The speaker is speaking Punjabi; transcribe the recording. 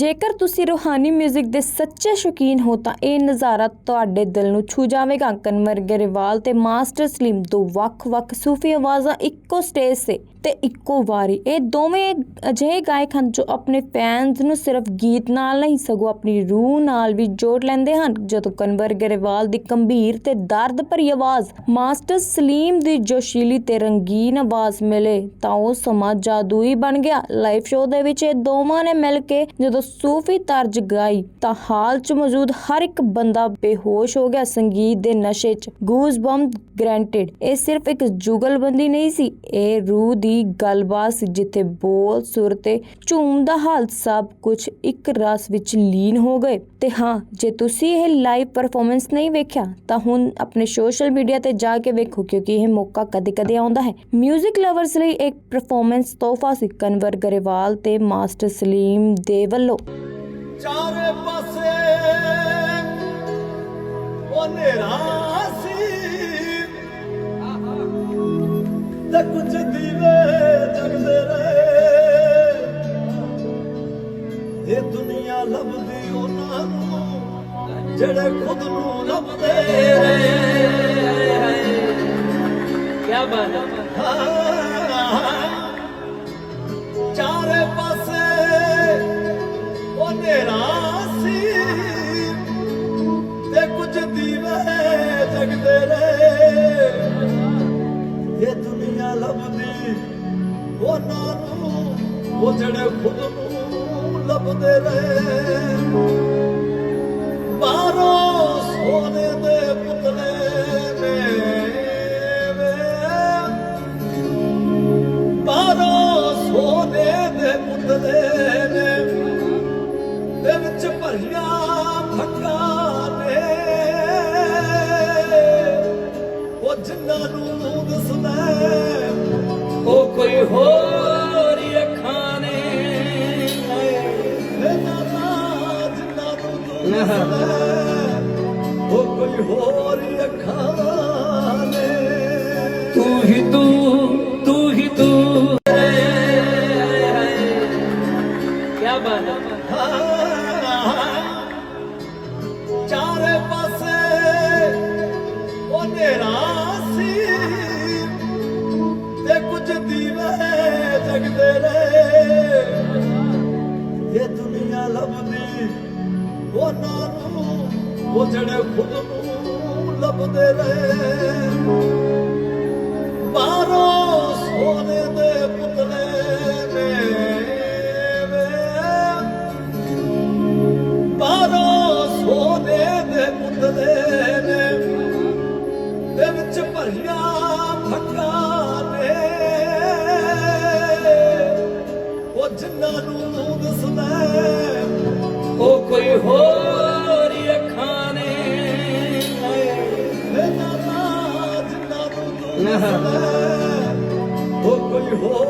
ਜੇਕਰ ਤੁਸੀਂ ਰੂਹਾਨੀ 뮤직 ਦੇ ਸੱਚੇ ਸ਼ੌਕੀਨ ਹੋ ਤਾਂ ਇਹ ਨਜ਼ਾਰਾ ਤੁਹਾਡੇ ਦਿਲ ਨੂੰ ਛੂ ਜਾਵੇਗਾ। ਕਨਵਰ ਗਰੇਵਾਲ ਤੇ ਮਾਸਟਰ ਸਲੀਮ ਦੋ ਵੱਖ-ਵੱਖ ਸੂਫੀ ਆਵਾਜ਼ਾਂ ਇੱਕੋ ਸਟੇਜ 'ਤੇ ਤੇ ਇੱਕੋ ਵਾਰੀ। ਇਹ ਦੋਵੇਂ ਅਜਿਹੇ ਗਾਇਕ ਹਨ ਜੋ ਆਪਣੇ ਫੈਨਸ ਨੂੰ ਸਿਰਫ ਗੀਤ ਨਾਲ ਨਹੀਂ, ਸਗੋਂ ਆਪਣੀ ਰੂਹ ਨਾਲ ਵੀ ਜੋੜ ਲੈਂਦੇ ਹਨ। ਜਦੋਂ ਕਨਵਰ ਗਰੇਵਾਲ ਦੀ ਗੰਭੀਰ ਤੇ ਦਰਦ ਭਰੀ ਆਵਾਜ਼ ਮਾਸਟਰ ਸਲੀਮ ਦੀ ਜੋਸ਼ੀਲੀ ਤੇ ਰੰਗੀਨ ਆਵਾਜ਼ ਮਿਲੇ, ਤਾਂ ਉਹ ਸਮਾਂ ਜਾਦੂਈ ਬਣ ਗਿਆ। ਲਾਈਵ ਸ਼ੋਅ ਦੇ ਵਿੱਚ ਇਹ ਦੋਵਾਂ ਨੇ ਮਿਲ ਕੇ ਜਦੋਂ ਸੂਫੀ ਤਰਜ ਗਾਈ, ਤਾਂ ਹਾਲ 'ਚ ਮੌਜੂਦ ਹਰ ਇੱਕ ਬੰਦਾ ਬੇਹੋਸ਼ ਹੋ ਗਿਆ ਸੰਗੀਤ ਦੇ ਨਸ਼ੇ 'ਚ। Goosebumps granted. ਇਹ ਸਿਰਫ ਇੱਕ ਜੁਗਲਬੰਦੀ ਨਹੀਂ ਸੀ, ਇਹ ਰੂਹ ਦੀ ਗੱਲਬਾਤ ਸੀ, ਜਿੱਥੇ ਬੋਲ, ਸੁਰ ਤੇ ਝੂਮ ਦਾ ਹਾਲ ਸਭ ਕੁਝ ਇੱਕ ਰਸ ਵਿੱਚ ਲੀਨ ਹੋ ਗਏ। ਤੇ ਹਾਂ, ਜੇ ਤੁਸੀਂ ਇਹ ਲਾਈਵ ਪਰਫਾਰਮੈਂਸ ਨਹੀਂ ਵੇਖਿਆ, ਤਾਂ ਹੁਣ ਆਪਣੇ ਸੋਸ਼ਲ ਮੀਡੀਆ ਤੇ ਜਾ ਕੇ ਵੇਖੋ, ਕਿਉਂਕਿ ਇਹ ਮੌਕਾ ਕਦੇ-ਕਦੇ ਆਉਂਦਾ ਹੈ। 뮤직 ਲਵਰਸ ਲਈ ਇੱਕ ਪਰਫਾਰਮੈਂਸ ਤੋਹਫਾ ਸੀ, ਕਨਵਰ ਗਰੇਵਾਲ ਤੇ ਮਾਸਟਰ ਸਲੀਮ ਦੇ ਵੱਲੋਂ। ਚਾਰੇ ਪਾਸੇ ਉਹ ਹਨੇਰਾ ਤੇ ਕੁਝ ਦੀਵੇ ਜਗਦੇ ਰਹੇ। ਇਹ ਦੁਨੀਆ ਲੱਭਦੀ ਉਹਨਾਂ ਨੂੰ ਜਿਹੜੇ ਖੁਦ ਨੂੰ ਲੱਭਦੇ ਰਹੇ। ਕੀ ਬਾਤ ਹੈ। ਚਾਰੇ ਪਾਸੇ ਉਹ ਨੇਰਾ ਸੀ ਤੇ ਕੁਝ ਦੀਵੇ ਜਗਦੇ ਰਹੇ। ਲੱਭਦੀ। ਉਹਨਾਂ ਨੂੰ ਉਹ ਜਿਹੜੇ ਖੁਦ ਨੂੰ ਲੱਭਦੇ ਰਹੇ। ਬਾਹਰੋਂ ਸੋਨੇ ਦੇ ਪੁਤਲੇ ਨੇ ਬਾਹਰੋਂ ਸੋਨੇ ਦੇ ਪੁਤਲੇ ਨੇ ਦੇ ਵਿੱਚ ਭਰੀਆਂ ਫੱਕਾਂ ਨੇ। ਉਹ ਜਿੰਨਾਂ ਨੂੰ ਦੱਸਦਾ ਹੋਰ ਅੱਖਾਂ ਨੇ। ਨਾ ਨਾ ਜਿੰਨਾ ਤੂੰ ਉਹਨਾਂ ਨੂੰ ਉਹ ਜਿਹੜੇ ਖੁਦ ਨੂੰ ਲੱਭਦੇ ਰਹੇ। ਬਾਹਰੋਂ ਸੋਨੇ ਦੇ ਪੁਤਲੇ ਨੇ ਵੇ ਸੋਨੇ ਦੇ ਪੁਤਲੇ ਨੇ ਦੇ ਵਿੱਚ ਭਰੀਆਂ ਫੱਕਾਂ ਨੇ। ਉਹ ਜਿੰਨਾਂ ਨੂੰ ਤੂੰ ਦੱਸਦਾ ਹੋਰ ਅੱਖਾਂ ਨੇ। ਨਾ ਨਾ। ਜਿੰਨਾ ਤੂੰ ਉਹ ਕੋਈ ਹੋਰ